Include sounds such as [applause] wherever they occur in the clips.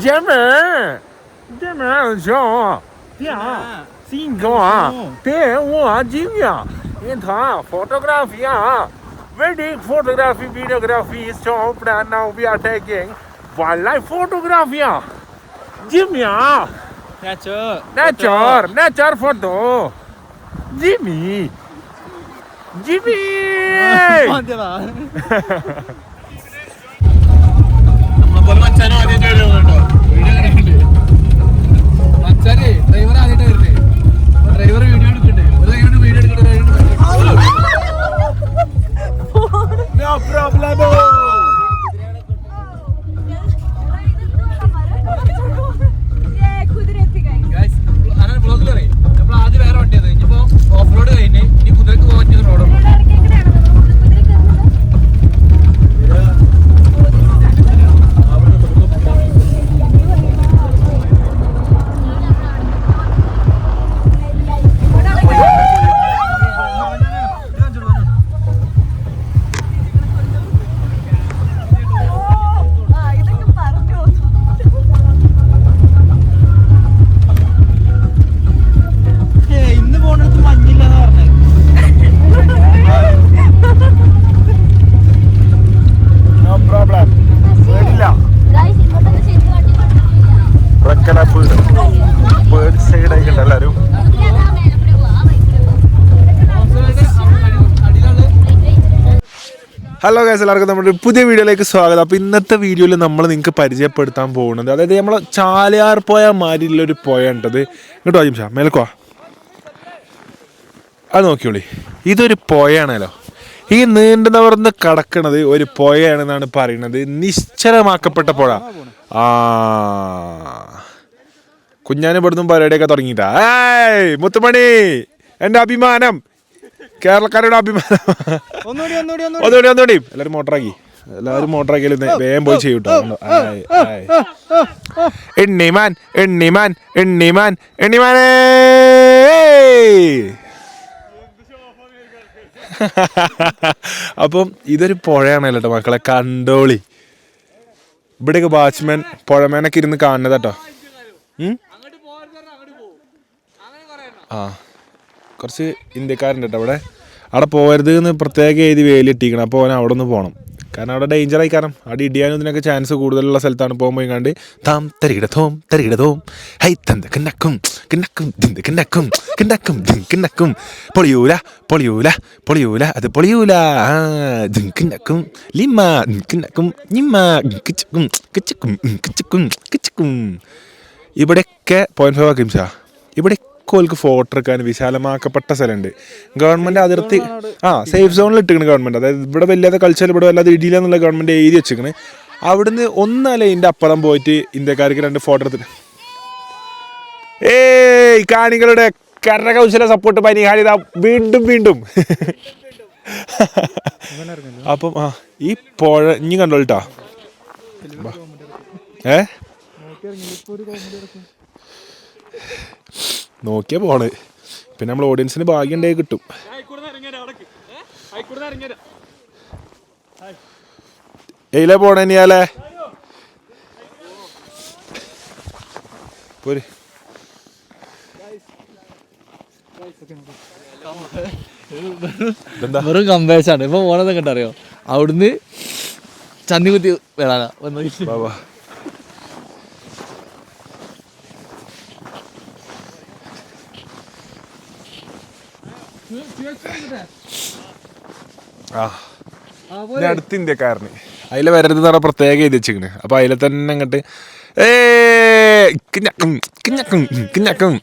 Jimmy! Jimmy, Jimmy, Jimmy, Jimmy, Jimmy, Jimmy, Jimmy, Jimmy, Jimmy, Jimmy, Jimmy, Jimmy, 姐妹儿，姐妹儿行，点新疆，对我今年你看 Jimmy 啊，wedding photography videography is job and now we are taking wildlife photography ah. 啊，今年 ah. nature. Nature nature photo，吉米，吉米，慢点吧。[laughs] [laughs] problemu! Hello guys എല്ലാവർക്കും നമ്മുടെ പുതിയ വീഡിയോയിലേക്ക് സ്വാഗതം. അപ്പോൾ ഇന്നത്തെ വീഡിയോയിൽ നമ്മൾ നിങ്ങൾക്ക് പരിചയപ്പെടുത്താൻ പോകുന്നത് അതായത് നമ്മൾ ചാലയാർ പോയ മാതിരിയുള്ള ഒരു പുഴ ഉണ്ടത് കേട്ടോ വാജിം ഷാ മേൽക്കോ അത് നോക്കിയോളി. ഇതൊരു പുഴയാണല്ലോ. ഈ നീണ്ടു നിവർന്ന് കടക്കണത് ഒരു പുഴയാണെന്നാണ് പറയുന്നത്. നിശ്ചലമാക്കപ്പെട്ട പുഴ. ആ. കുഞ്ഞാനും ഇവിടുന്ന് പരിപാടിയൊക്കെ തുടങ്ങിയിട്ടാ. ഏയ് മുത്തുമണി എന്റെ അഭിമാനം. കേരളക്കാരുടെ അഭിമാനം. ഒന്നുകൂടി ഒന്നുകൂടി ഒന്നുകൂടി ഒന്നുകൂടി എല്ലാവരും മോട്ടറാക്കി. എല്ലാവരും മോട്ടറാക്കിയാലും വേഗം പോയി ചെയ്യൂട്ടോ. എണ്ണിമാൻ എണ്ണിമാൻ എണ്ണിമാൻ എണ്ണിമാനേ! അപ്പം ഇതൊരു പുഴയാണല്ലോ കേട്ടോ മക്കളെ കണ്ടോളി. ഇവിടെയൊക്കെ വാച്ച്മാൻ പുഴമേനൊക്കെ ഇരുന്ന് കാണുന്നത് കേട്ടോ? ആ കുറച്ച് ഇന്ത്യക്കാരുണ്ട് കേട്ടോ അവിടെ അവിടെ പോകരുത് എന്ന് പ്രത്യേക എഴുതി വേലിട്ടിരിക്കണം അപ്പോൾ അവൻ അവിടെ നിന്ന് പോകണം കാരണം അവിടെ ഡേഞ്ചർ ആയി. കാരണം അവിടെ ഇടിയാനും ഇതിനൊക്കെ ചാൻസ് കൂടുതലുള്ള സ്ഥലത്താണ് പോകുമ്പോൾ കണ്ട്. താം തരികിട തോം ഹൈ തന്ത കിണ്ണക്കും കിണ്ണക്കും ദിന്ത് കിണ്ണക്കും കിണ്ണക്കും ദിൻ കിണ്ണക്കും പൊളിയൂല പൊളിയൂല പൊളിയൂല അത് പൊളിയൂല. ദിൻ കിണ്ണക്കും ലിമ്മ കിണ്ണക്കും നിമ്മ കിച്ചക്കും കിച്ചക്കും കിച്ചക്കും കിച്ചക്കും. ഇവിടെയൊക്കെ പോയിന്റ് ഫൈവ് ആക്കിംസാ ഇവിടെ ഓൽക്ക് ഫോട്ടോ എടുക്കാൻ വിശാലമാക്കപ്പെട്ട സ്ഥലമുണ്ട്. ഗവൺമെന്റ് അതിർത്തി ആ സേഫ് സോണിൽ ഇട്ടിക്കണ് ഗവൺമെന്റ് അതായത് ഇവിടെ വല്ലാതെ കൾച്ചർ ഇവിടെ വല്ലാതെ ഇടിയില്ല എന്നുള്ള ഗവൺമെന്റ് എഴുതി വെച്ചിരിക്കുന്നത് അവിടുന്ന് ഒന്നല്ല ഇതിന്റെ അപ്പുറം പോയിട്ട് ഇന്ത്യക്കാർക്ക് രണ്ട് ഫോട്ടോ എടുത്തിട്ട്. ഏയ് കാണികളുടെ കരകൗശല സപ്പോർട്ട് പരിഹാരിത വീണ്ടും വീണ്ടും. അപ്പം ആ ഈ പുഴ ഇനി കണ്ടോളിട്ടാ ഏ? നോക്കിയാ പോണ് പിന്നെ നമ്മൾ ഓഡിയൻസിന് ഭാഗ്യം ഉണ്ടായി കിട്ടും. എയിലെ പോണിയാലേ പോര്. വെറും കമ്പേശാണ് ഇപ്പൊ പോണതൊക്കെ ഉണ്ടറിയോ? അവിടുന്ന് ചന്തി കുത്തി വരാനാ വന്ന് വാ വാ ആ അടുത്ത ഇന്ത്യക്കാരന്. അതിലെ വരരുത് എന്ന് പറഞ്ഞാൽ പ്രത്യേകം എഴുതി വെച്ചിരിക്കണ്. അപ്പൊ അതിലെ തന്നെ അങ്ങോട്ട് ഏ കിഞ്ഞക്കും കിഞ്ഞക്കും കിഞ്ഞക്കും.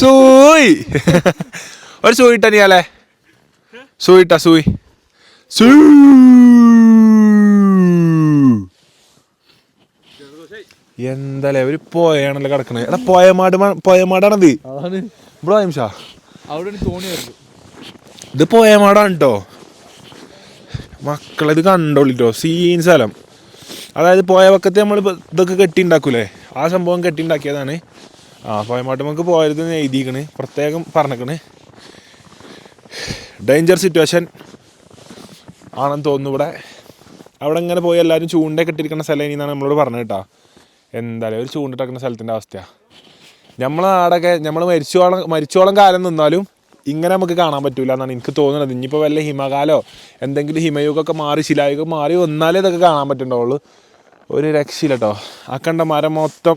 സൂയ്. ഒരു സൂയിട്ടാ നീ അല്ലേ? സൂയിട്ടാ സൂയി. സൂ എന്താലേ ഒരു പോയാണല്ലോ കിടക്കണേ. എടാ പോയമാട് പോയമാടാണത്. ഇവിടെ നിമിഷാ. അവിടെ ഒരു തോണി വരുന്നു ഇത് പോയമാടാണ് കേട്ടോ മക്കളെ ഇത് കണ്ടോളിട്ടോ സീൻ സ്ഥലം. അതായത് പോയ പക്കത്ത് നമ്മൾ ഇതൊക്കെ കെട്ടി ഉണ്ടാക്കൂലേ ആ സംഭവം കെട്ടി ഉണ്ടാക്കിയതാണ് ആ പോയമാട്ട് നമുക്ക് പോയത് എഴുതിക്കണ്. പ്രത്യേകം പറഞ്ഞേക്കണ്. ഡേഞ്ചർ സിറ്റുവേഷൻ ആണെന്ന് തോന്നുന്നു ഇവിടെ. അവിടെ ഇങ്ങനെ പോയി എല്ലാവരും ചൂണ്ടയൊക്കെ ഇട്ടിരിക്കുന്ന സ്ഥലം ഇനി എന്നാണ് നമ്മളോട് പറഞ്ഞത് കേട്ടോ. എന്തായാലും ഒരു ചൂണ്ടിട്ടക്കുന്ന സ്ഥലത്തിന്റെ അവസ്ഥയാണ് നമ്മളെ നാടൊക്കെ നമ്മൾ മരിച്ചോളം മരിച്ചോളം കാലം നിന്നാലും ഇങ്ങനെ നമുക്ക് കാണാൻ പറ്റൂല എന്നാണ് എനിക്ക് തോന്നുന്നത്. ഇനിയിപ്പോൾ വല്ല ഹിമകാലോ എന്തെങ്കിലും ഹിമയുഗമൊക്കെ മാറി ശിലായുഗം മാറി വന്നാലേ ഇതൊക്കെ കാണാൻ പറ്റുന്നുള്ളൂ ഒരു രക്ഷയില്ല കേട്ടോ ആ കണ്ട മരം മൊത്തം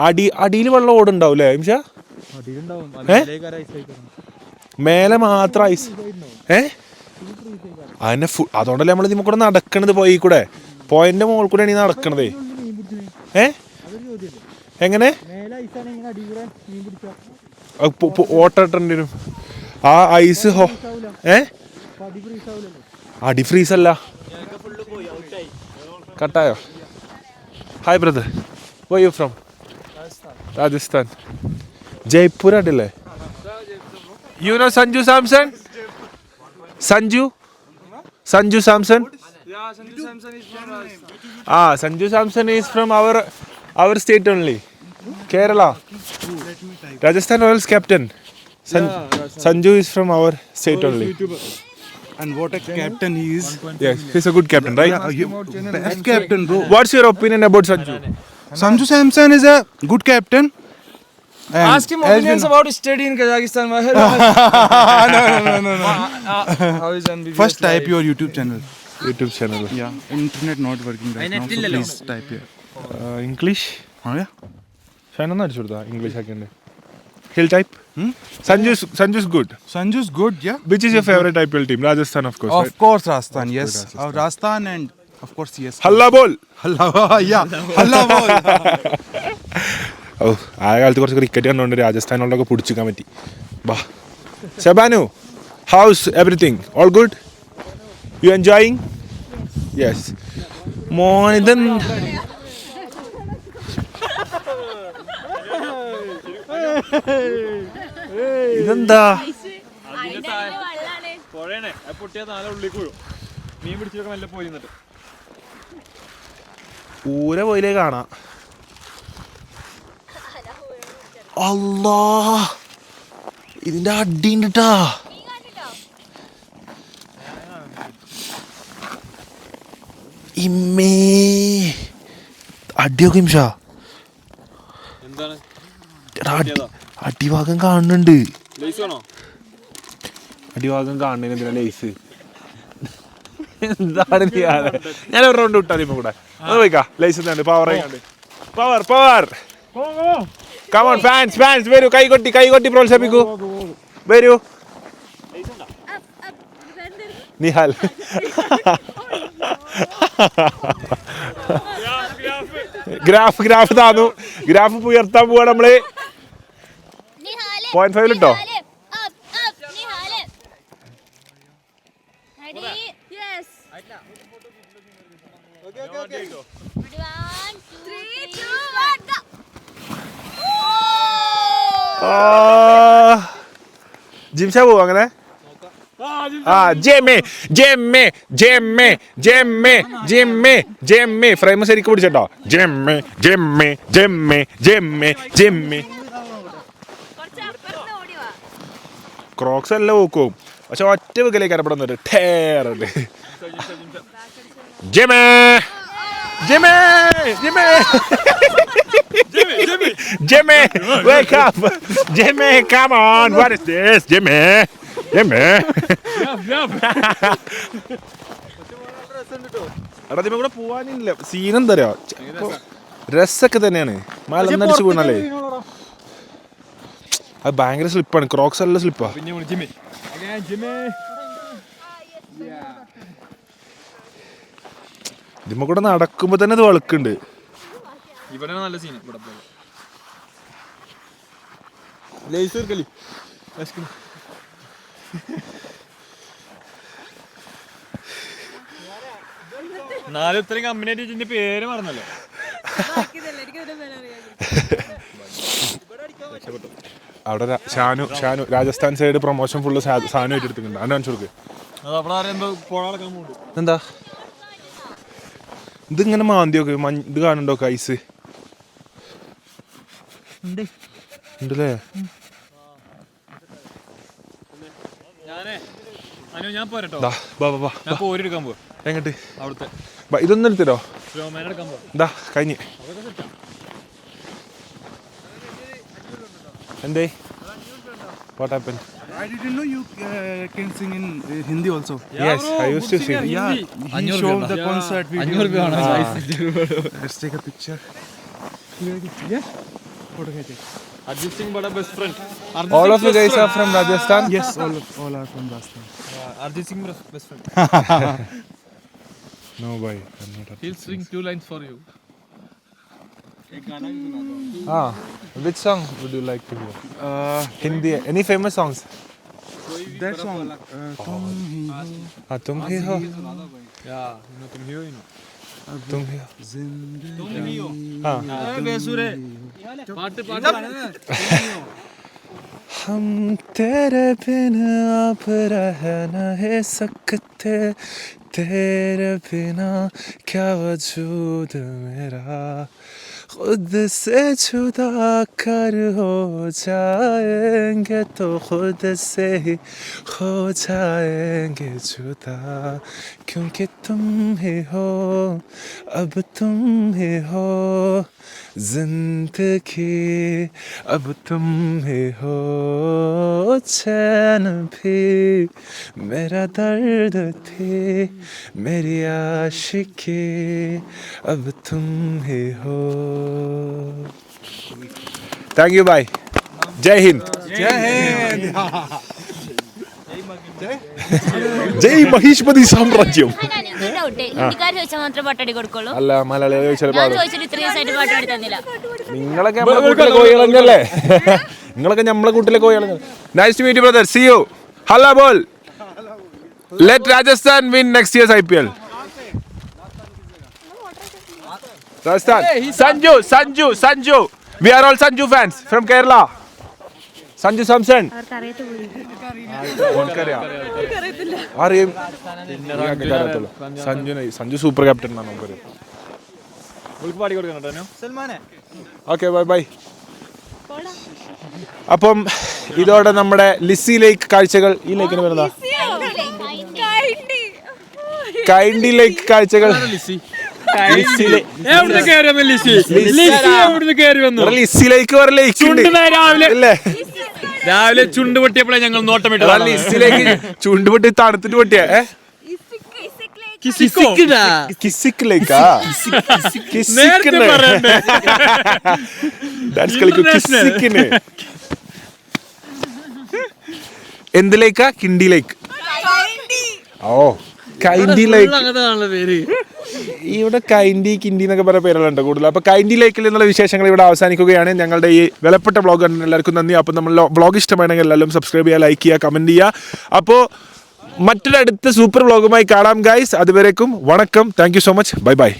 അടി അടിയിൽ വെള്ളം ഓടുണ്ടാവൂലേ നിമിഷ മേലെ മാത്രം ഐസ് ഏ? അതിനെ ഫു അതുകൊണ്ടല്ലേ നമ്മൾ ഇതിമ്മ കൂടെ നടക്കണത് പോയി കൂടെ? പോയിന്റെ മുകളിൽ കൂടെയാണ് ഈ നടക്കണത്. എങ്ങനെ? ഓട്ട ഇട്ടേണ്ടി വരും. ആ ഐസ് ഹോ ഏ? അടി ഫ്രീസ് അല്ല. കട്ടായോ? Hi brother where you from Rajasthan. Jaipur അടില്ലേ you know Sanju Samson Sanju Sanju Samson ah Sanju Samson is from our our state only Kerala Rajasthan Royals captain Sanju is from our state only And what a captain he is. Yes, he's a good captain, right? Best captain, bro. What's your opinion about Sanju? Sanju Samson is a good captain. And Ask him has opinions been- about study in Kazakhstan. Mahir. no, no, no, no. How is MBBS First type life? your YouTube channel. YouTube channel. Yeah, internet not working right now. So please type here. Uh, English? Oh yeah. ഷാനൊന്നും അടിച്ചു കൊടുത്താ English ആക്കിണ്ട് hill type Sanju Sanju is good Sanju's good, yeah. Which is your favorite IPL team? Rajasthan, of course. Of Of course, Rajasthan. Yes, Uh, Rajasthan and of course yes. Halla ball. Halla, yeah. Halla ball. ഓ ആ കാലത്ത് കുറച്ച് cricket കണ്ടുകൊണ്ട് രാജസ്ഥാനുള്ളതൊക്കെ പിടിച്ചിക്കാൻ പറ്റി ബാ Shabanu how's everything all good you enjoying yes മോൻ ഇത് ഇതെന്താ? പുഴയണേ അത് പൊട്ടിയാൽ നാളെ ഉള്ളിൽ വീഴും മീൻ പിടിച്ചൊക്കെ നല്ല പോയി നിന്നിട്ട്. ഊര പോയിലേ കാണാം. അല്ലാ ഇതിന്റെ അടി ഉണ്ടിട്ടാ. ഇമ്മേ. അടിയൊക്കെ എടാ, അടിഭാഗം കാണുന്നുണ്ട്. അടിഭാഗം കാണുന്നതിന് ലൈസ് ലേസ് എന്താണ് ഞാൻ ഒരു റൗണ്ട് വിട്ടാൽ ഇപ്പൊ കൂടെ. അത് പോയിക്കാ. ലൈസ് എന്താണ് power power power come on fans fans വരൂ. കൈകൊട്ടി കൈകൊട്ടി പ്രോത്സാഹിപ്പിക്കൂ. വരൂ. നിഹാൽ ഗ്രാഫ് ഗ്രാഫ് താന്നു. ഗ്രാഫ് ഉയർത്താൻ പോവാ നമ്മൾ. Point five ലിട്ടോ? ജിംഷാ പോവും അങ്ങനെ? ആ ജെമ്മേ ജെമ്മേ ജെമ്മേ ജെമ്മേ ജെമ്മേ ജെമ്മേ. ഫ്രെയിം ശരിക്കും പിടിച്ചോ ജെമ്മേ ജെമ്മേ ജെമ്മേ ജെമ്മേ ജെമ്മേ. ക്രോക്സ് എല്ലാം നോക്കും പക്ഷെ ഒറ്റ വിക്കലേക്ക് അരപ്പെടുന്ന ഒരു ടേറുണ്ട് ജെമേ ജെമേ ജെമേ ജെമേ wake up. Jimmy, come on. What is this? Jimmy? Jimmy. എടാ ഇതിമ്മ കൂടെ പോവാനില്ല. സീൻ എന്താ അറിയോ രസൊക്കെ തന്നെയാണ്. മഴ നടിച്ചു വീണല്ലേ അത് ഭയങ്കര സ്ലിപ്പാണ് ക്രോക്സ് എല്ലാം സ്ലിപ്പാ പിന്നെ ജിമ്മി ജിമ്മി ഇതിമ്മ കൂടെ നടക്കുമ്പോ തന്നെ ഇത് വളുക്കുണ്ട് ഇവിടെ നല്ല സീൻ ഇവിടെ ലേസ് എടുക്കലി നാല് ഇത്രയും കമ്പനി ഇതിന്റെ പേര് മറന്നല്ലോ. അവിടെ Shanu Shanu Rajasthan side promotion full Sanu ഏറ്റെടുത്തിട്ടുണ്ട് അതിനെ കാണിച്ചു എന്തോ ഇതിങ്ങനെ മാന്തിയൊക്കെ ഇത് കാണണ്ടോ ഐസ് ഉണ്ടല്ലേ ഞാനേ മനു ഞാൻ പോരട്ടോ ദാ ബാ ബാ ബാ ഞാൻ പോരി എടുക്കാൻ പോവാ എങ്ങോട്ട് ഇതൊന്നും പോവാ ദാ കഴിഞ്ഞ് എന്തേ what happen I didn't know you uh, can sing in uh, Hindi also. Yes, yeah, yes I use to sing. Yeah, he Anjur showed the yeah. concert video. Let's take a picture. photo khete. Arjit Singh bada best friend. Arjit all Singh of you guys friend. are from Rajasthan? Yes, all, all are from Rajasthan. Yeah, Arjit Singh best friend. no boy, I'm not. He'll sing two lines for you. Ah, which song would you like to hear? Uh, Hindi, any famous songs? That song. Uh, तुम ही हो. हाँ तुम ही हो. Yeah, you know तुम ही हो you know. तुम ही हो. ज़िंदगी. तुम ही हो. हाँ. बेसुरे. हम तेरे बिन अब रह नहीं सकते तेरे बिना क्या वजूद मेरा खुद से जुदा कर हो जाएँगे तो खुद से ही हो जाएँगे जुदा क्योंकि तुम ही हो, अब तुम ही हो ज़िंदगी, अब तुम ही हो चैन भी। मेरा दर्द थी, मेरी आशिकी, अब तुम ही हो। Thank you bye Jai Hind Jai Mahishmati സാമ്രാജ്യം. അല്ല മലയാളികൾ നിങ്ങളൊക്കെ കോഴികളല്ലേ [laughs] നിങ്ങളൊക്കെ നമ്മളെ കൂട്ടിലെ കോഴികളെ nice to meet brother see you hello ball let Rajasthan win next years I P L Rajasthan Sanju Sanju, Sanju. We are all Sanju fans from Kerala Sanju Samson അറിയും സഞ്ജുനെ സഞ്ജു സൂപ്പർ ക്യാപ്റ്റൻ ആണ് കേട്ടോ okay bye bye അപ്പം ഇതോടെ നമ്മുടെ ലിസി ലേക്ക് കാഴ്ചകൾ ഈ ലേക്കിന് വരുന്ന കൈൻഡി ലേക്ക് കാഴ്ചകൾ. ലിസി ലേ- എവിടുന്ന് കയറി വന്നു ലിസി ലിസി എവിടുന്ന് കയറി വന്നു എടാ, ലിസി ലേക്ക് വേറെ ലേക്ക് ഉണ്ട് ചുണ്ടിനാ രാവിലെ ചുണ്ട് പൊട്ടിയപ്പോഴേ ഞങ്ങൾ നോട്ടം ഇട്ടു ലിസിലേക്ക് ചുണ്ട് പൊട്ടി തണുത്തിട്ട് പൊട്ടിയ എന്തിലേക്കാ? കിണ്ടി ലേക്ക് ഓ കൈൻഡി ലൈക്ക് പേര് ഇവിടെ കൈൻഡി കിൻഡി എന്നൊക്കെ പറയുന്ന പേരുകളുണ്ട് കൂടുതൽ അപ്പോൾ കൈൻഡി ലൈക്കിൽ നിന്നുള്ള വിശേഷങ്ങൾ ഇവിടെ അവസാനിക്കുകയാണ്. ഞങ്ങളുടെ ഈ വിലപ്പെട്ട ബ്ലോഗ് എല്ലാവർക്കും നന്ദി. അപ്പോൾ നമ്മൾ ബ്ലോഗ് ഇഷ്ടമാണെങ്കിൽ എല്ലാവരും സബ്സ്ക്രൈബ് ചെയ്യുക ലൈക്ക് ചെയ്യുക കമന്റ് ചെയ്യുക. അപ്പോൾ മറ്റൊരു അടുത്ത സൂപ്പർ ബ്ലോഗുമായി കാണാം ഗൈസ് അതുവരേക്കും വണക്കം. Thank so much bye bye